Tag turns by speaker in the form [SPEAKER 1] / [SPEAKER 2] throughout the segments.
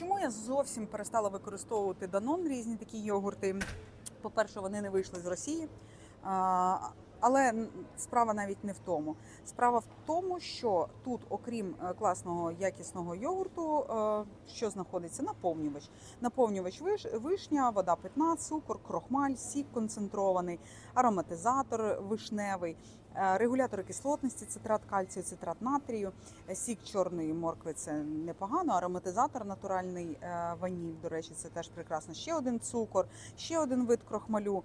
[SPEAKER 1] Чому я зовсім перестала використовувати Данон, різні такі йогурти? По-перше, вони не вийшли з Росії. Але справа навіть не в тому. Справа в тому, що тут, окрім е, класного якісного йогурту, е, що знаходиться наповнювач. Наповнювач виш- вишня, вода питна, цукор, крохмаль, сік концентрований, ароматизатор вишневий, е, регулятори кислотності, цитрат кальцію, цитрат натрію, сік чорної моркви це непогано. Ароматизатор натуральний ваніль, до речі, це теж прекрасно. Ще один цукор, ще один вид крохмалю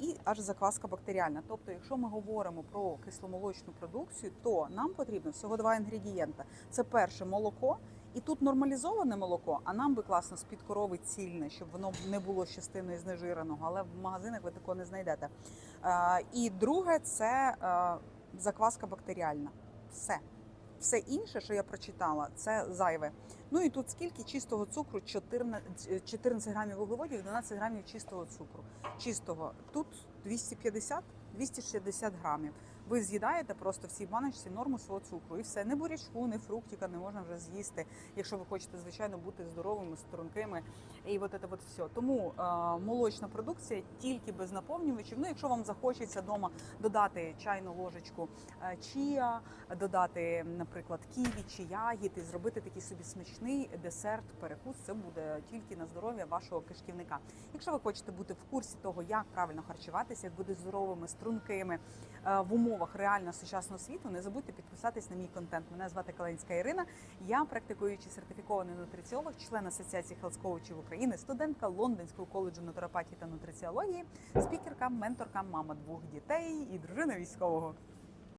[SPEAKER 1] і аж закваска бактеріальна. Тобто, якщо ми говоримо про кисломолочну продукцію, то нам потрібно всього два інгредієнта. Це перше молоко. І тут нормалізоване молоко, а нам би класно з-під корови цільне, щоб воно не було частиною знежиреного, але в магазинах ви такого не знайдете. І друге це закваска бактеріальна. Все. Все інше, що я прочитала, це зайве. Ну і тут скільки чистого цукру? 14, 14 грамів вуглеводів, 12 грамів чистого цукру. Чистого. Тут 250 260 грамів. Ви з'їдаєте просто в баночці норму свого цукру. І все. Не бурячку, не фруктика не можна вже з'їсти, якщо ви хочете, звичайно, бути здоровими, стрункими. І от це от все. Тому е, молочна продукція тільки без наповнювачів. Ну, якщо вам захочеться вдома додати чайну ложечку е, чія, додати, наприклад, ківі чи ягід і зробити такий собі смачний десерт, перекус, це буде тільки на здоров'я вашого кишківника. Якщо ви хочете бути в курсі того, як правильно харчуватися, як бути здоровими, стрункими е, в умовах реально сучасного світу, не забудьте підписатись на мій контент. Мене звати Каленська Ірина. Я практикуючий сертифікований нутриціолог, член Асоціації хелс-коучів України, студентка Лондонського коледжу натуропатії та нутриціології, спікерка, менторка, мама двох дітей і дружина військового.